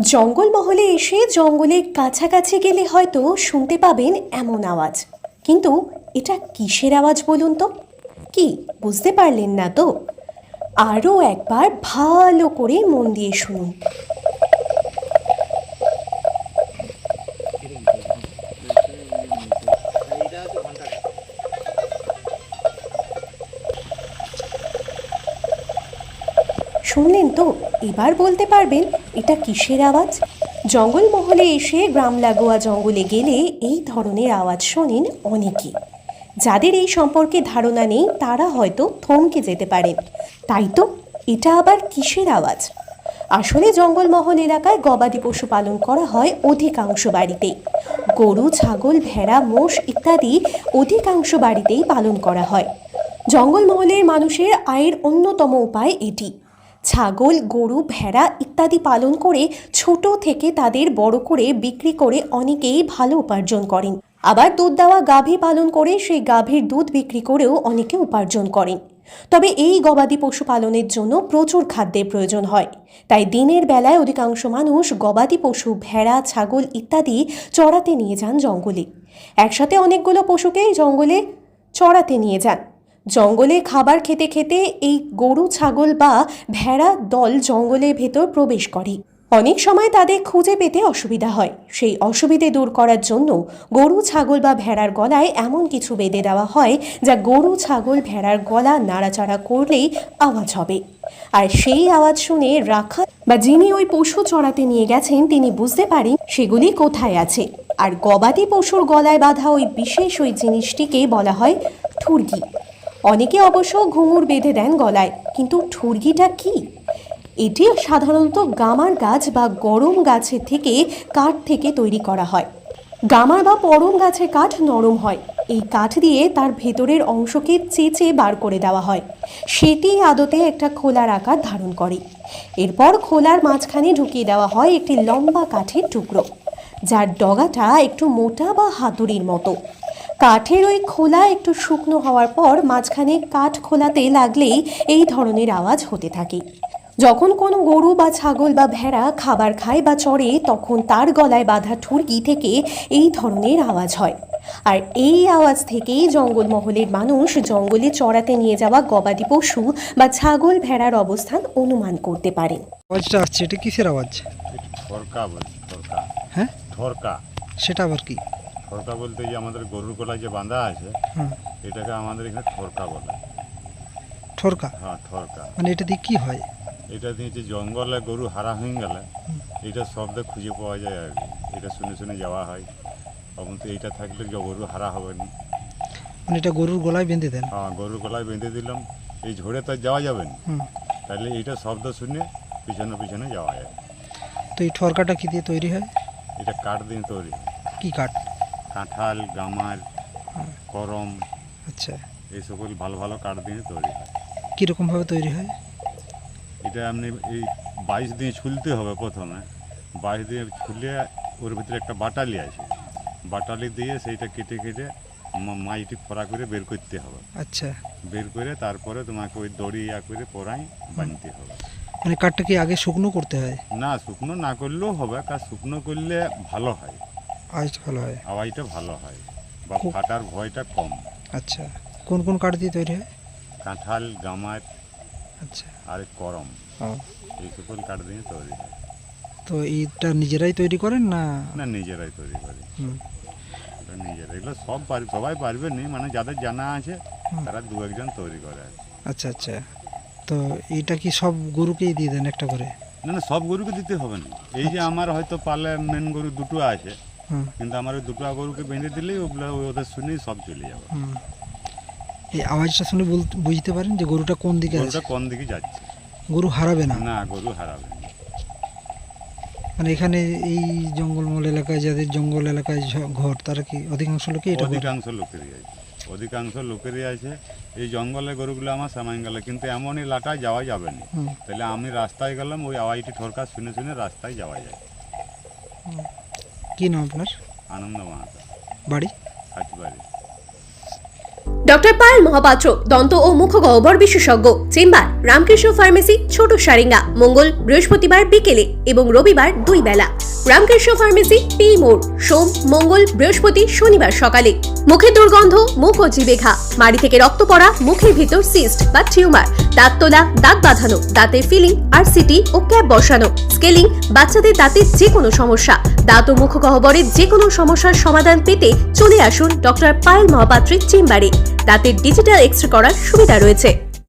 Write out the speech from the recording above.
জঙ্গলমহলে এসে জঙ্গলের কাছাকাছি গেলে হয়তো শুনতে পাবেন এমন আওয়াজ। কিন্তু এটা কিসের আওয়াজ বলুন তো? কি, বুঝতে পারলেন না তো? আরও একবার ভালো করে মন দিয়ে শুনুন। শুনলেন তো? এবার বলতে পারবেন, এটা কিসের আওয়াজ? জঙ্গলমহলে এসে গ্রাম লাগোয়া জঙ্গলে গেলে এই ধরনের আওয়াজ শোনেন অনেকে। যাদের এই সম্পর্কে ধারণা নেই, তারা হয়তো থমকে যেতে পারেন। তাই তো, এটা আবার কিসের আওয়াজ? আসলে জঙ্গলমহল এলাকায় গবাদি পশু পালন করা হয় অধিকাংশ বাড়িতেই। গরু, ছাগল, ভেড়া, মোষ ইত্যাদি অধিকাংশ বাড়িতেই পালন করা হয়। জঙ্গলমহলের মানুষের আয়ের অন্যতম উপায় এটি। ছাগল, গরু, ভেড়া ইত্যাদি পালন করে ছোট থেকে তাদের বড় করে বিক্রি করে অনেকেই ভালো উপার্জন করেন। আবার দুধ দেওয়া গাভী পালন করে সেই গাভীর দুধ বিক্রি করেও অনেকে উপার্জন করেন। তবে এই গবাদি পশু পালনের জন্য প্রচুর খাদ্যের প্রয়োজন হয়। তাই দিনের বেলায় অধিকাংশ মানুষ গবাদি পশু, ভেড়া, ছাগল ইত্যাদি চড়াতে নিয়ে যান জঙ্গলে। একসাথে অনেকগুলো পশুকে জঙ্গলে চড়াতে নিয়ে যান। জঙ্গলে খাবার খেতে খেতে এই গরু, ছাগল বা ভেড়া দল জঙ্গলের ভেতর প্রবেশ করে। অনেক সময় তাদের খুঁজে পেতে অসুবিধা হয়। সেই অসুবিধে দূর করার জন্য গরু, ছাগল বা ভেড়ার গলায় এমন কিছু বেঁধে দেওয়া হয় যা গরু, ছাগল, ভেড়ার গলা নাড়াচাড়া করলেই আওয়াজ হবে। আর সেই আওয়াজ শুনে রাখা বা যিনি ওই পশু চড়াতে নিয়ে গেছেন, তিনি বুঝতে পারেন সেগুলি কোথায় আছে। আর গবাদি পশুর গলায় বাঁধা ওই বিশেষ ওই জিনিসটিকে বলা হয় ঠুরগি। অনেকে অবশ্য ঘুঙুর বেঁধে দেন গলায়, কিন্তু ঠুরগিটা কি? এটি সাধারণত গামার গাছ বা গরম গাছের থেকে কাঠ থেকে তৈরি করা হয়। গামার বা পরম গাছের কাঠ নরম হয়। এই কাঠ দিয়ে তার ভেতরের অংশকে চেঁচে বার করে দেওয়া হয়। সেটি আদতে একটা খোলার আকার ধারণ করে। এরপর খোলার মাঝখানে ঢুকিয়ে দেওয়া হয় একটি লম্বা কাঠের টুকরো, যার ডগাটা একটু মোটা বা হাতুড়ির মতো। কাঠের ওই খোলা একটু শুকনো হওয়ার পর মাঝখানে কাঠ খোলাতে লাগলেই এই ধরনের আওয়াজ হতে থাকে। যখন কোনো গরু বা ছাগল বা ভেড়া খাবার খায় বা চড়ে তখন তার গলায় বাঁধা ঠুরকি থেকে এই ধরনের আওয়াজ হয়। আর এই আওয়াজ থেকেই জঙ্গলমহলের মানুষ জঙ্গলে চড়াতে নিয়ে যাওয়া গবাদি পশু বা ছাগল ভেড়ার অবস্থান অনুমান করতে পারে। আওয়াজটা আসছে এটা কিসের আওয়াজ? ঠরকা। হ্যাঁ? ঠরকা। সেটা আবার কি? ঠরকা বলতে যে আমাদের গরুর গলায় যে বাঁধা আছে এটাকে আমাদের এখানে ঠরকা বলে। ঠরকা? হ্যাঁ ঠরকা। মানে এটা দিয়ে কি হয়? এটা দিয়ে যে জঙ্গলে গরু হারা হয়ে গেলে এটা শব্দ খুঁজে পাওয়া যায় আর এটা শুনে শুনে যাওয়া হয়। তখন তো এইটা থাকলে যে গরু হারা হবে না। মানে এটা গরুর গলায় বেঁধে দেন? হ্যাঁ গরুর গলায় বেঁধে দিলাম। এই ঝোড়ে তো যাওয়া যাবে না। তাহলে এইটা শব্দ শুনে পিছনে পিছনে যাওয়া যায়। তো এই ঠরকাটা কি দিয়ে তৈরি হয়? এটা কাঠ দিয়ে তৈরি কি কাঠ? কাঁঠাল গামার করম আচ্ছা। এই সকল ভালো ভালো কাঠ দিয়ে তৈরি হয়। কীরকমভাবে তৈরি হয়? এটা আপনি এই বাইশ দিয়ে ছুলতে হবে প্রথমে। বাইশ দিয়ে ছুলে ওর ভিতরে একটা বাটালি আছে। বাটালি দিয়ে সেইটা কেটে কেটে মা- মাইটি ফোড়া করে বের করতে হবে। আচ্ছা। বের করে তারপরে তোমাকে ওই দড়ি ইয়া করে পরাই বানতে হবে। মানে কাঠটা কি আগে শুকনো করতে হয়? না শুকনো না করলেও হবে। কারণ শুকনো করলে ভালো হয়। আওয়াজটা ভালো হয়? আওয়াজটা ভালো হয় বা খুব- ফাটার ভয়টা কম। আচ্ছা কোন কোন কাঠ দিয়ে তৈরি হয়? কাঁঠাল গামার আচ্ছা। আর করম ও। এই সকল কাঠ দিয়ে তৈরি হয়। তো এইটা নিজেরাই তৈরি করেন না? না নিজেরাই তৈরি করে। হুম। এটা নিজেরা এগুলো সব পারবে সবাই পারবে নি মানে যাদের জানা আছে হুম। তারা দু একজন তৈরি করে আর কি। আচ্ছা আচ্ছা। তো এইটা কি সব গরুকেই দিয়ে দেন একটা করে? না না সব গরুকে দিতে হবে না। এই যে আমার হয়তো পালে মেন গরু দুটো আছে কিন্তু আমার দুটো গরুকে বেঁধে দিলেই ওগুলো ওদের শুনেই সব চলে যাবে। এই আওয়াজটা শুনে বুঝতে পারেন যে গরুটা কোন দিকে আছে গরুটা কোন দিকে যাচ্ছে? গরু হারাবে না? না গরু হারাবে মানে এখানে এই জঙ্গলমহল এলাকায় যাদের জঙ্গল এলাকায় ঘর তারা কি অধিকাংশ লোকই এটা অধিকাংশ লোকেরই আছে। অধিকাংশ লোকেরই আছে। এই জঙ্গলে গরুগুলো আমার সামাই গেল কিন্তু এমনই লাটায় যাওয়া যাবে না। তাহলে আমি রাস্তায় গেলাম ওই আওয়াজটি ঠরকা শুনে শুনে রাস্তায় যাওয়া যায়। কি নাম আপনার? আনন্দ মাহাতো। বাড়ি? ডক্টর পায়েল মহাপাত্র দন্ত ও মুখ গহ্বর বিশেষজ্ঞ চেম্বার রামকৃষ্ণ ফার্মেসি ছোট সারেঙ্গা মঙ্গল বৃহস্পতিবার বিকেলে এবং রবিবার দুই বেলা। রামকৃষ্ণ ফার্মেসি পি মোড় সোম মঙ্গল বৃহস্পতি শনিবার সকালে। মুখে দুর্গন্ধ, মুখ ও জিবে ঘা মাড়ি থেকে রক্ত পড়া, মুখের ভিতর সিস্ট বা টিউমার দাঁত তোলা, দাঁত বাঁধানো, দাঁতের ফিলিং আর সিটি ও ক্যাপ বসানো। স্কেলিং বাচ্চাদের দাঁতের যে কোনো সমস্যা। দাঁত ও মুখ গহ্বরের যে কোনো সমস্যার সমাধান পেতে চলে আসুন ডক্টর পায়েল মহাপাত্রের চেম্বারে। দাঁতের ডিজিটাল এক্স করার সুবিধা রয়েছে।